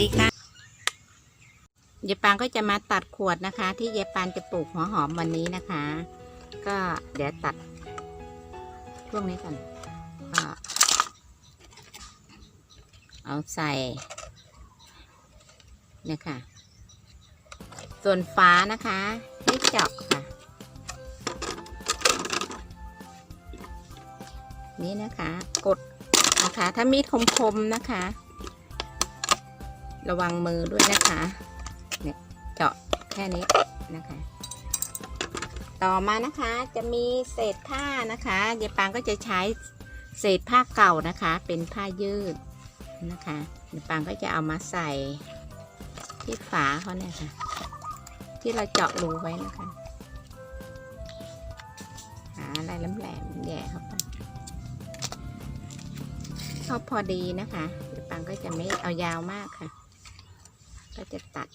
ดีค่ะเยปานก็จะมาตัดขวดนะคะ ที่เยปานจะปลูกหัวหอมวันนี้นะคะ ก็เดี๋ยวตัดช่วงนี้ก่อนก็เอาใส่เนี่ยค่ะ ส่วนฟ้านะคะให้เจาะค่ะ นี่นะคะ กดนะคะ ถ้ามีดคมๆนะคะ ระวังมือด้วยนะคะเนี่ยเจาะแค่นี้นะคะ ต่อมานะคะจะมีเศษผ้านะคะยายปางก็จะใช้เศษผ้าเก่านะคะ เป็นผ้ายืดนะคะยายปางก็จะเอามาใส่ที่ฝาเขาเนี่ยค่ะ ที่เราเจาะรูไว้นะคะหาอะไรแหลมๆแย่เข้าไปเข้าพอดีนะคะยายปางก็จะไม่เอายาวมากค่ะ ก็จะตัด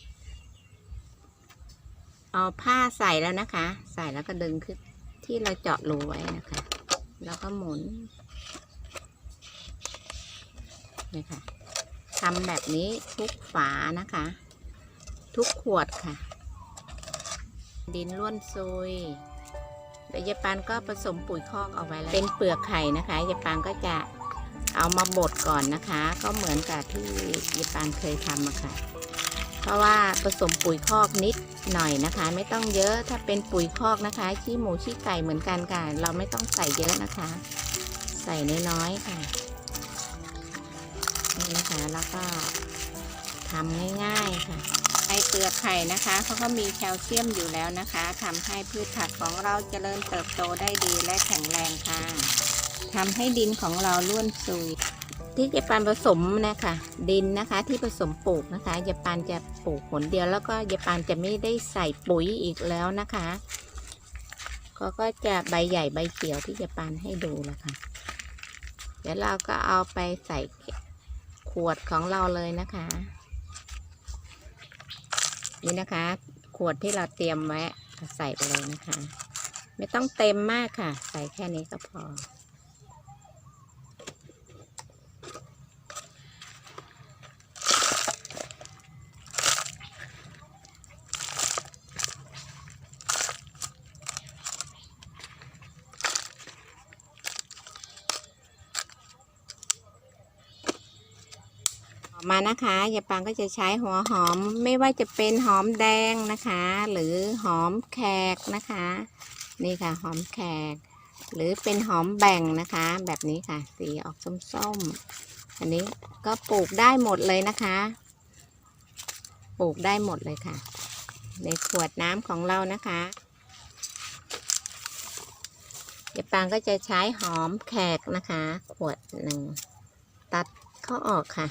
เอาผ้าใส่แล้วนะคะ ใส่แล้วก็ดึงขึ้นที่เราเจาะรูไว้นะคะ แล้วก็หมุนนี่ค่ะทำแบบนี้ทุกฝานะคะ ทุกขวดค่ะ ดินล้วนซุยเดี๋ยวยายปานก็ผสมปุ๋ยคอกเอาไว้แล้ว เป็นเปลือกไข่นะคะยายปานก็จะเอามาบดก่อนนะคะ ก็เหมือนกับที่ยายปานเคยทำอะค่ะ เพราะว่าผสมปุ๋ยคอกนิดหน่อยนะคะ ไม่ต้องเยอะถ้าเป็นปุ๋ยคอกนะคะขี้หมูขี้ไก่เหมือนกันค่ะเราไม่ต้องใส่เยอะนะคะ ใส่น้อยๆค่ะนี่นะคะแล้วก็ทำง่ายๆค่ะไอเปลือกไข่นะคะเขาก็มีแคลเซียมอยู่แล้วนะคะทำให้พืชผักของเราเจริญเติบโตได้ดีและแข็งแรงค่ะทำให้ดินของเราล้วนซุย ที่ยายปานผสมนะคะดินนะคะที่ผสมปลูกนะคะยายปานจะปลูกผลเดียวแล้วก็ยายปานจะไม่ได้ใส่ปุ๋ยอีกแล้วนะคะก็ก็จะใบใหญ่ใบเขียวที่ยายปานให้ดูแล้วค่ะ เดี๋ยวเราก็เอาไปใส่ขวดของเราเลยนะคะ นี่นะคะ ขวดที่เราเตรียมไว้ใส่ไปเลยนะคะ ไม่ต้องเต็มมากค่ะ ใส่แค่นี้ก็พอ มานะคะยายปางก็จะใช้หัวหอมไม่ว่าจะเป็นหอมแดงนะคะ หรือหอมแขกนะคะ นี่ค่ะหอมแขก หรือเป็นหอมแบ่งนะคะ แบบนี้ค่ะ สีออกส้มๆ อันนี้ก็ปลูกได้หมดเลยนะคะ ปลูกได้หมดเลยค่ะ ในขวดน้ำของเรานะคะยายปางก็จะใช้หอมแขกนะคะ ขวดหนึ่งตัดเข้าออกค่ะ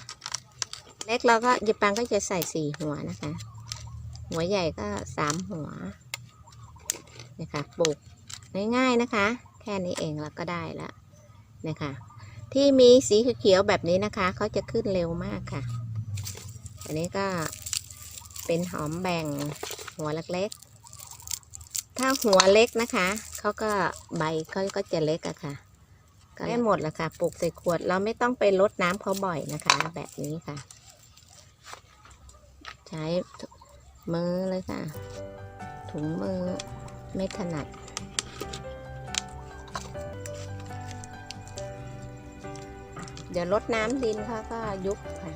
เล็กเราก็ยายปางก็จะใส่สี่หัวนะคะ หัวใหญ่ก็สามหัวนี่ค่ะปลูกง่ายๆนะคะ แค่นี้เองเราก็ได้แล้วนะคะ ที่มีสีเขียวแบบนี้นะคะเขาจะขึ้นเร็วมากค่ะ อันนี้ก็เป็นหอมแบ่งหัวเล็กๆ ถ้าหัวเล็กนะคะเขาก็ใบเขาก็จะเล็กอะค่ะก็ได้หมดแล้วค่ะ ปลูกใส่ขวด เราไม่ต้องไปรดน้ำเขาบ่อยนะคะ แบบนี้ค่ะ ช้มือเลยค่ะ ถุงมือไม่ถนัด เดี๋ยวลดน้ำดินเขาก็ยุบค่ะ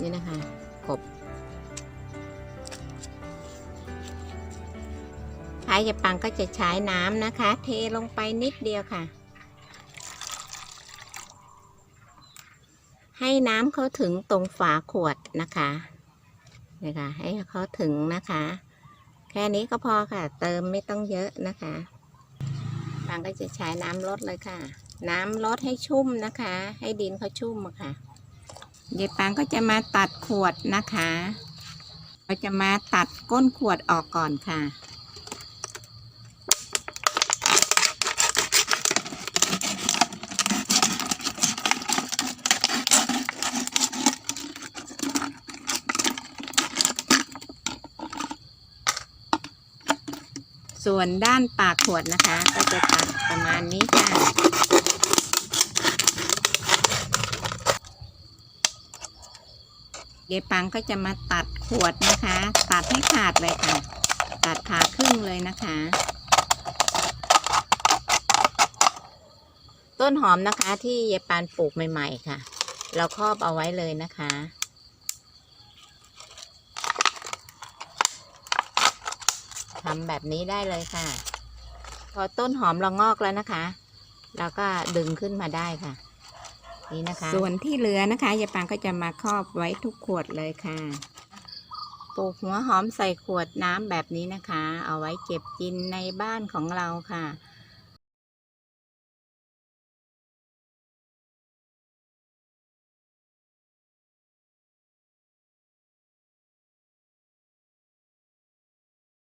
นี่นะคะกบท้ายยาปังก็จะใช้น้ำนะคะ เทลงไปนิดเดียวค่ะ ให้น้ำเขาถึงตรงฝาขวดนะคะนี่ค่ะ ให้เขาถึงนะคะ แค่นี้ก็พอค่ะ เติมไม่ต้องเยอะนะคะปางก็จะใช้น้ำลดเลยค่ะ น้ำลดให้ชุ่มนะคะ ให้ดินเขาชุ่มค่ะเดี๋ยวปางก็จะมาตัดขวดนะคะ เราจะมาตัดก้นขวดออกก่อนค่ะ ส่วนด้านปากขวดนะคะ ก็จะตัดประมาณนี้ค่ะ เยปังก็จะมาตัดขวดนะคะ ตัดให้ขาดเลยค่ะ ตัดผ่าครึ่งเลยนะคะ ต้นหอมนะคะที่เยปานปลูกใหม่ ๆ ค่ะ เราครอบเอาไว้เลยนะคะ ทำแบบนี้ได้เลยค่ะ พอต้นหอมเรางอกแล้วนะคะเราก็ดึงขึ้นมาได้ค่ะ นี่นะคะ ส่วนที่เหลือนะคะยายปางก็จะมาครอบไว้ทุกขวดเลยค่ะปลูกหัวหอมใส่ขวดน้ำแบบนี้นะคะ เอาไว้เก็บกินในบ้านของเราค่ะ